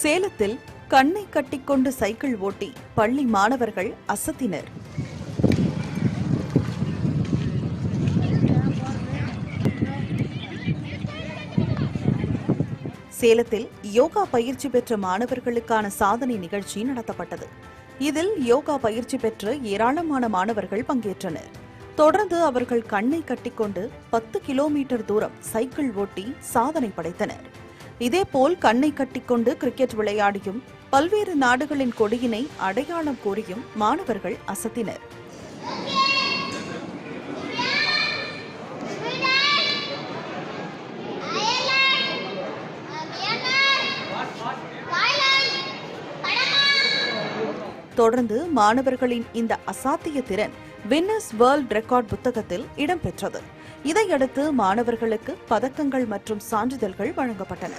சேலத்தில் கண்ணை கட்டிக்கொண்டு சைக்கிள் ஓட்டி பள்ளி மாணவர்கள் அசத்தினர். சேலத்தில் யோகா பயிற்சி பெற்ற மாணவர்களுக்கான சாதனை நிகழ்ச்சி நடத்தப்பட்டது. இதில் யோகா பயிற்சி பெற்று ஏராளமான மாணவர்கள் பங்கேற்றனர். தொடர்ந்து அவர்கள் கண்ணை கட்டிக்கொண்டு பத்து கிலோமீட்டர் தூரம் சைக்கிள் ஓட்டி சாதனை படைத்தனர். இதேபோல் கண்ணை கட்டிக்கொண்டு கிரிக்கெட் விளையாடியும் பல்வேறு நாடுகளின் கொடியினை அடையாளம் கூறியும் மாணவர்கள் அசத்தினர். தொடர்ந்து மாணவர்களின் இந்த அசாத்திய திறன் வின்னஸ் வேர்ல்ட் ரெக்கார்ட் புத்தகத்தில் இடம்பெற்றது. இதையடுத்து மாணவர்களுக்கு பதக்கங்கள் மற்றும் சான்றிதழ்கள் வழங்கப்பட்டன.